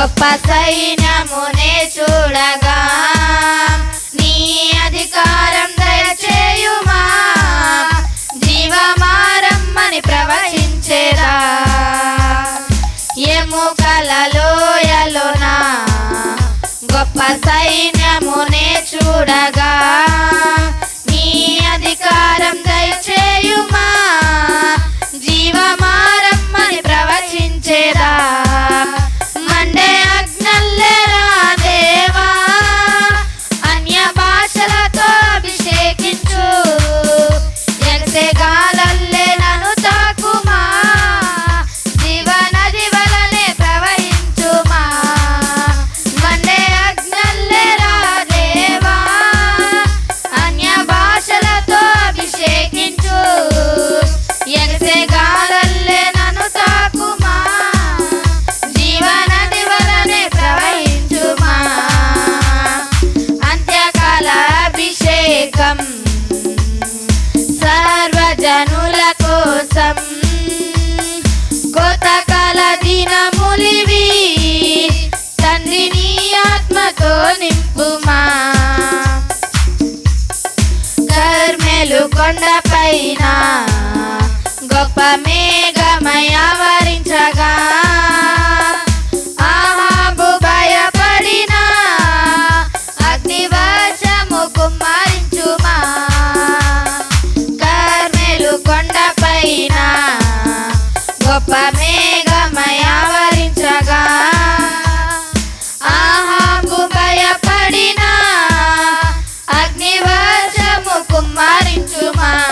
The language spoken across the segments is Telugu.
గొప్ప సైన్యమునే చూడగా. నీ అధికారం దయచేయుమా. జీవమారమ్మని ప్రవచించేదా ఎముకలలోయలోనా గొప్ప సైన్యమునే చూడగా. నీ అధికారం దినములివి తండ్రి నీ ఆత్మతో నింపుమా. కర్మెలు కొండపైన గొప్ప మేఘమయ వరించగా. ఆహాబు భయపడిన అగ్నివర్షము కుమ్మరించుమా. కర్మెలు కొండపైన గొప్ప మేఘమయ కుమ్మరించుమా మండే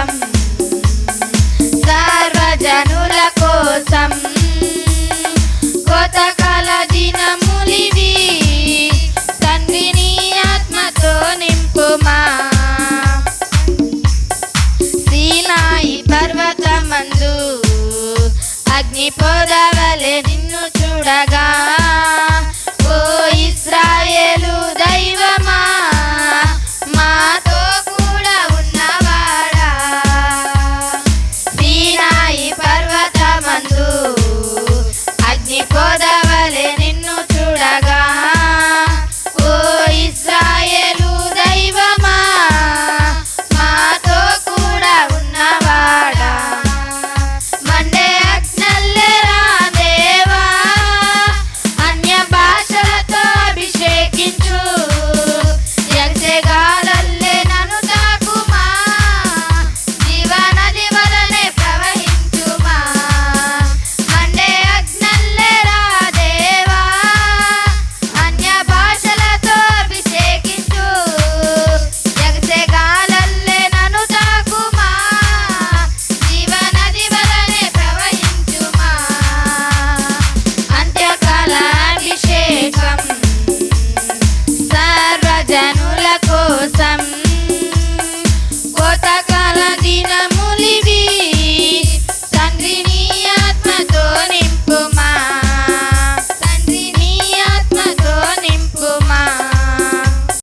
అభిషేకం సర్వజనుల కోసం కోతకాల దినములివి తండ్రిని ఆత్మతో నింపుమా. సీనాయి పర్వతమందు అగ్ని పొదవలె నిన్ను చూడగా.